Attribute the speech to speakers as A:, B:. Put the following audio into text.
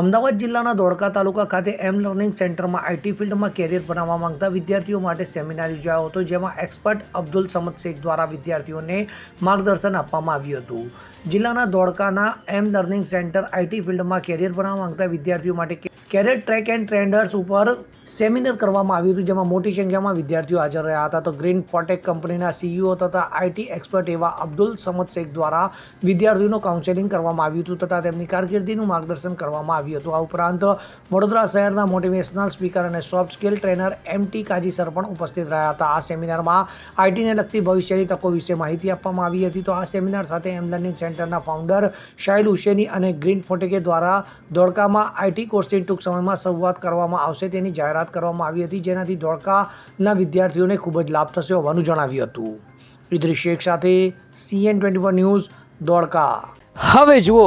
A: અમદાવાદ જિલ્લાના ધોળકા તાલુકા ખાતે M learning સેન્ટરમાં આઈટી ફિલ્ડમાં કેરિયર બનાવવા માંગતા વિદ્યાર્થીઓ માટે સેમિનાર યોજાયો હતો, જેમાં એક્સપર્ટ અબ્દુલ સમદ શેખ દ્વારા વિદ્યાર્થીઓને માર્ગદર્શન આપવામાં આવ્યું હતું. જિલ્લાના ધોળકાના એમ લર્નિંગ સેન્ટર આઈટી ફિલ્ડમાં કેરિયર બનાવવા માંગતા વિદ્યાર્થીઓ માટે કેરિયર ટ્રેક એન્ડ ટ્રેન્ડર્સ ઉપર સેમિનાર કરવામાં આવ્યું હતું, જેમાં મોટી સંખ્યામાં વિદ્યાર્થીઓ હાજર રહ્યા હતા. તો ગ્રીન ફોટેક કંપનીના સીઈઓ તથા આઈટી એક્સપર્ટ એવા અબ્દુલ સમદ શેખ દ્વારા વિદ્યાર્થીઓનું કાઉન્સેલિંગ કરવામાં આવ્યું હતું તથા તેમની કારકિર્દીનું માર્ગદર્શન કરવામાં આવ્યું હતું. આ ઉપરાંત વડોદરા શહેરના મોટિવેશનલ સ્પીકર અને soft skill trainer M T Kaji sir પણ ઉપસ્થિત રહ્યા હતા. આ સેમિનારમાં આઈટીને લગતી ભવિષ્યની તકો વિશે માહિતી આપવામાં આવી હતી. તો આ સેમિનાર સાથે એમ લર્નિંગ સેન્ટરના ફાઉન્ડર શાહિલ હુસેની અને ગ્રીન ફોટેકે દ્વારા ધોળકામાં આઈટી કોર્સની ટૂંક સમયમાં શરૂઆત કરવામાં આવશે તેની જાહેરાત કરવામાં આવી હતી. જેનાથી ધોળકાના વિદ્યાર્થીઓને ખૂબ જ લાભ થશે હોવાનું જણાવ્યું હતું. ઇદ્રી શેખ સાથે સીએન ટ્વેન્ટી ન્યૂઝ ધોળકા.
B: હવે જુઓ